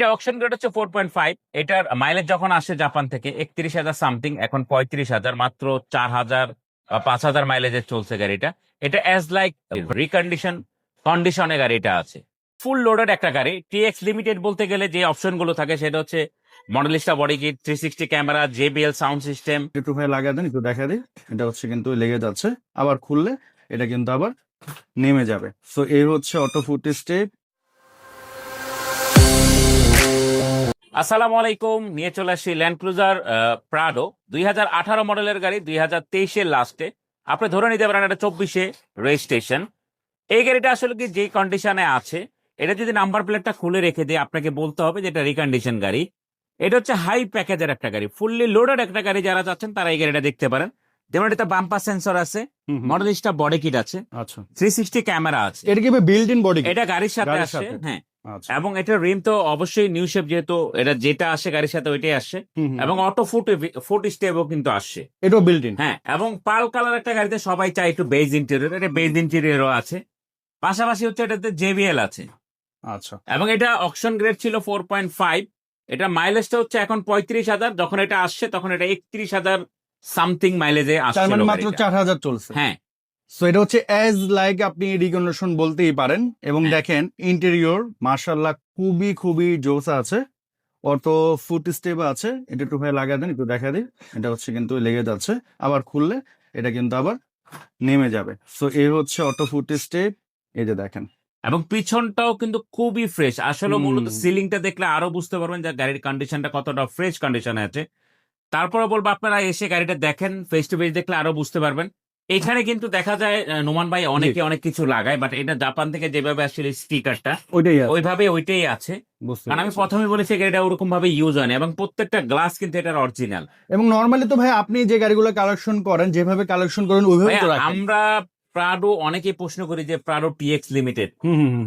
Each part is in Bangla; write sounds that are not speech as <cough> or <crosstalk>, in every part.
এটা অপশন গ্রেড হচ্ছে ফোর পয়েন্ট ফাইভ এটার মাইলেজ যখন আসে জাপান থেকে একত্রিশ হাজার সামথিং এখন পঁয়ত্রিশ হাজার, মাত্র চার হাজার পাঁচ হাজার মাইলেজের চলছে গাড়িটা। এটা অ্যাজ লাইক রিকন্ডিশন কন্ডিশনে গাড়িটা আছে। ফুল লোডেড একটা গাড়ি। টিএক্স লিমিটেড বলতে গেলে যে অপশনগুলো থাকে সেটা হচ্ছে Modellista body kit three sixty camera JBL sound system একটু ভাই লাগা দেন, একটু দেখা দিই। এটা হচ্ছে কিন্তু লেগে যাচ্ছে। আবার খুললে এটা কিন্তু আবার নেমে যাবে। সো এই হচ্ছে অটো ফুট স্টেপ আসসালামু আলাইকুম নিয়ে চলে আসি ল্যান্ড ক্রুজার প্রাডো দুই হাজার আঠারো মডেলের গাড়ি দুই হাজার তেইশের লাস্টে আপনি ধরে নিতে পারেন এটা চব্বিশে রেজিস্ট্রেশন এই গাড়িটা আসলে কি যে কন্ডিশনে আছে এটা যদি নাম্বার প্লেটটা খুলে রেখে দিয়ে আপনাকে বলতে হবে যে এটা রিকন্ডিশন গাড়ি। এটা হচ্ছে হাই প্যাকেজের একটা গাড়ি ফুললি লোডেড একটা গাড়ি যারা চাচ্ছেন তারা এই গাড়িটা দেখতে পারেন। যেমন এটা বাম্পার সেন্সর আছে মডেলিস্টা বডি কিট আছে। আচ্ছা। থ্রি সিক্সটি ক্যামেরা আছে। এটা কি বিল্ট ইন বডি এটা গাড়ির সাথে সাথে। হ্যাঁ। এবং এটা রিম তো অবশ্যই নিউ শেপ যেহেতু এটা যেটা আসে গাড়ির সাথে ওইটাই আসছে। এবং অটো ফুট ফুট স্টেপও কিন্তু আসছে এটাও বিল্ট ইন হ্যাঁ এবং পাল কালার একটা গাড়িতে সবাই চায় একটু বেজ ইন্টেরিয়র এটা বেজ ইন্টেরিয়রও আছে। পাশাপাশি হচ্ছে এটাতে জেবিএল আছে। আচ্ছা। এবং এটা অকশন গ্রেড ছিল ফোর পয়েন্ট ফাইভ এটা মাইলেজটা হচ্ছে এখন পঁয়ত্রিশ হাজার যখন এটা আসছে তখন এটা একত্রিশ হাজার সামথিং মাইলেজে আসছে মানে মাত্র চার হাজার চলছে। হ্যাঁ সো এটা হচ্ছে অ্যাজ লাইক আপনি রিকন্ডিশন বলতেই পারেন। এবং হ্যাঁ। দেখেন ইন্টেরিয়র মার্শাল্লাহ খুবই খুবই জোস আছে। অত ফুট স্টেপ আছে। এটা একটু ভাই লাগা দেন একটু দেখা দিই। এটা হচ্ছে কিন্তু লেগে যাচ্ছে। আবার খুললে এটা কিন্তু আবার নেমে যাবে। সো এই হচ্ছে অটো ফুট স্টেপ এই যে দেখেন। এবং পিছনটাও কিন্তু খুবই ফ্রেশ আসলে। মূলত সিলিংটা দেখলে আরও বুঝতে পারবেন যে গাড়ির কন্ডিশনটা কতটা ফ্রেশ কন্ডিশনে আছে। তারপরে বলব আপনারা এসে গাড়িটা দেখেন ফেস টু ফেস দেখলে আরও বুঝতে পারবেন। এখানে কিন্তু দেখা যায় নোমান ভাই অনেকে অনেক কিছু লাগায় বাট এটা জাপান থেকে যেভাবে আসলে স্টিকারটা ওইটাই ওইভাবে ওইটাই আছে। কারণ আমি। প্রথমে বলেছি গাড়িটা ওরকম ভাবে ইউজ হয়নি এবং প্রত্যেকটা গ্লাস কিন্তু এটার অরিজিনাল এবং নর্মালি তো ভাই আপনি যে গাড়িগুলো কালেকশন করেন যেভাবে কালেকশন করেন ওইভাবে আমরা প্রাডো অনেকে প্রশ্ন করি যে প্রাডো টিএক্স লিমিটেড।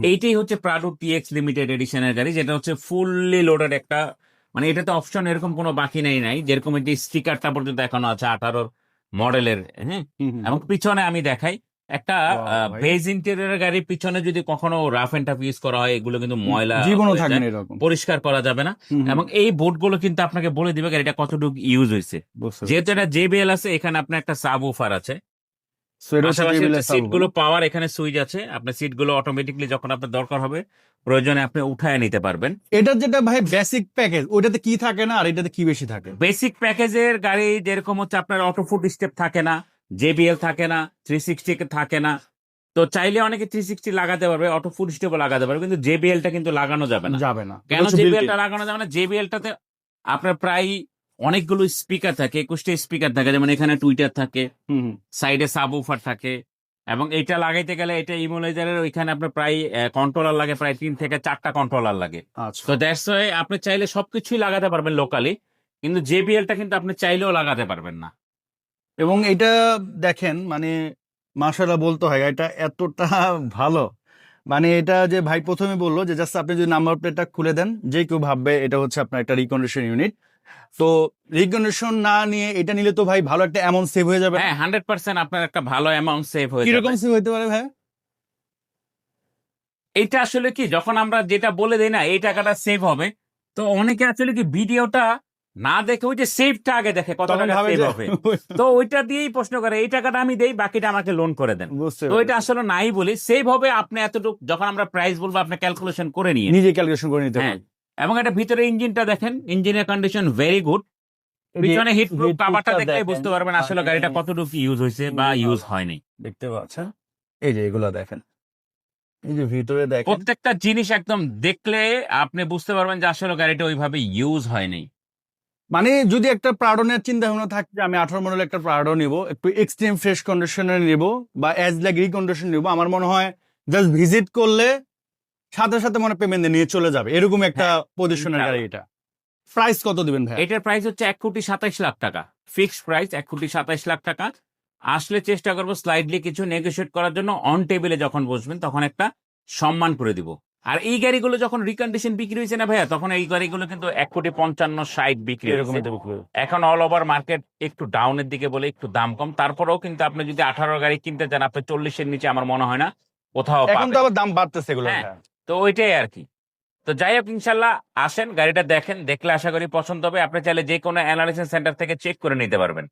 এইটাই হচ্ছে প্রাডো টিএক্স লিমিটেড এডিশনের গাড়ি যেটা হচ্ছে ফুললি লোডেড একটা মানে এটাতে অপশন এরকম কোনো বাকি নেই নাই যেরকম এটি স্টিকারটা পর্যন্ত এখনও আছে আঠারোর মডেলের হ্যাঁ। এবং পিছনে আমি দেখাই একটা বেজ ইন্টেরিয়র গাড়ির পিছনে যদি কখনো রাফ এন্ড টাফ ইউজ করা হয় এগুলো কিন্তু ময়লা জীবনও থাকবে না এরকম। পরিষ্কার করা যাবে না। এবং এই বোর্ডগুলো কিন্তু আপনাকে বলে দিবে গাড়িটা কতটুকু ইউজ হয়েছে। যেহেতু এটা জেবিএল আছে এখানে আপনার একটা সাব ওফার আছে। সিটগুলো। পাওয়ার এখানে সুইচ আছে। আপনার সিটগুলো অটোমেটিকলি যখন আপনার দরকার হবে প্রয়োজনে আপনি উঠায় নিতে পারবেন। এটার যেটা ভাই বেসিক প্যাকেজ ওইটাতে কি থাকে না আর এটাতে কি বেশি থাকে? বেসিক প্যাকেজের গাড়ি যেরকম হচ্ছে আপনার অটো ফুট স্টেপ থাকে না জেবিএল থাকে না থ্রি সিক্সটি থাকে না। তো চাইলে অনেকে থ্রি সিক্সটি লাগাতে পারবে অটো ফুট স্টেপও লাগাতে পারবে কিন্তু জেবিএলটা কিন্তু লাগানো যাবে না। যাবে না। কেন এটা। জেবিএলটা লাগানো যাবে না? জেবিএলটাতে আপনার প্রায় অনেকগুলো স্পিকার থাকে একুশটা স্পিকার থাকে যেমন এখানে টুইটার থাকে। সাইডে সাবউফার থাকে এবং এটা লাগাইতে গেলে এটা ইমোলাইজারের ওইখানে আপনার প্রায় কন্ট্রোলার লাগে প্রায় তিন থেকে চারটা কন্ট্রোলার লাগে। আচ্ছা। তো দ্যাটস ওয়াই আপনি চাইলে সবকিছুই লাগাতে পারবেন লোকালি কিন্তু জেবিএলটা কিন্তু আপনি চাইলেও লাগাতে পারবেন না। এবং এটা দেখেন মানে মাশাআল্লাহ বলতে হয় এটা এতটা <laughs> ভালো। মানে এটা যে ভাই প্রথমে বলল যে জাস্ট আপনি যদি নাম্বার প্লেটটা খুলে দেন যে কেউ ভাববে এটা হচ্ছে আপনার একটা রিকন্ডিশন ইউনিট তো রিকন্ডিশন না নিয়ে এটা নিলে তো ভাই ভালো একটা অ্যামাউন্ট সেভ হয়ে যাবে হ্যাঁ হান্ড্রেড পার্সেন্ট আপনার একটা ভালো অ্যামাউন্ট সেভ হয়ে কীরকম সেভ হতে পারে ভাই? এটা আসলে কি যখন আমরা যেটা বলে দেই না এই টাকাটা সেভ হবে তো অনেকে আসলে কি ভিডিওটা না দেখে ওই যে সেভটা আগে দেখে কত টাকা সেভ হবে। <laughs> তো ওইটা দিয়েই প্রশ্ন করে এই টাকাটা আমি দেই বাকিটা আমাকে লোন করে দেন। তো এটা আসলে নাই বলি সেভ হবে আপনি এতটুকু যখন আমরা প্রাইস বলব আপনি ক্যালকুলেশন করে নিয়ে নিজে ক্যালকুলেশন করে নিতে হ্যাঁ এবং এটা ভিতরে ইঞ্জিনটা দেখেন ইঞ্জিনের কন্ডিশন ভেরি গুড পিছনে হিট প্রুফ কাভারটা proofটা বুঝতে পারবেন আসলে মানে- গাড়িটা কতটুকু ইউজ হয়েছে বা ইউজ। হয়নি। দেখতে পাচ্ছেন? এই যে এগুলো দেখেন। এই যে ভিতরে দেখেন। প্রত্যেকটা জিনিস একদম দেখলে আপনি বুঝতে পারবেন যে আসলে গাড়িটা ওইভাবে ইউজ হয়নি। মানে যদি একটা প্রাডনের চিন্তা ভাবনা থাকে যে আমি আঠারো মডেল একটা প্রাডো নিব একটু এক্সট্রিম ফ্রেশ কন্ডিশনে নিব বা অ্যাজ লাইক রিকন্ডিশন নিব আমার মনে হয় জাস্ট ভিজিট করলে সাথে সাথে মনে পেমেন্ট নিয়ে চলে যাবে। এরকম একটা হ্যাঁ, পজিশনের গাড়ি এটা। প্রাইস কত দিবেন ভাই এটার প্রাইস হচ্ছে এক কোটি সাতাইশ লাখ টাকা। ফিক্সড প্রাইস এক কোটি সাতাইশ লাখ টাকা। আসলে চেষ্টা করব স্লাইডলি কিছু নেগোশিয়েট করার জন্য অন টেবিলে যখন বসবেন তখন একটা সম্মান করে দিব। আর এই গাড়িগুলো যখন রিকন্ডিশন বিক্রি হয়েছে না ভাইয়া তখন এই গাড়িগুলো কিন্তু এক কোটি পঞ্চান্ন ষাট বিক্রি এরকম। এখন অল ওভার মার্কেট একটু ডাউনের দিকে বলে একটু দাম কম। তারপরেও কিন্তু আপনি যদি আঠারো গাড়ি কিনতে চান আপনি চল্লিশের নিচে আমার মনে হয় না কোথাও এখন তো আবার দাম বাড়তেছে এগুলো হ্যাঁ। তো ওইটাই আর কি। তো যাই হোক, ইনশাল্লাহ আসেন, গাড়িটা দেখেন, দেখলে আশা করি পছন্দ হবে। আপনি চাইলে যে কোনো অ্যানালিসিস সেন্টার থেকে চেক করে নিতে পারবেন।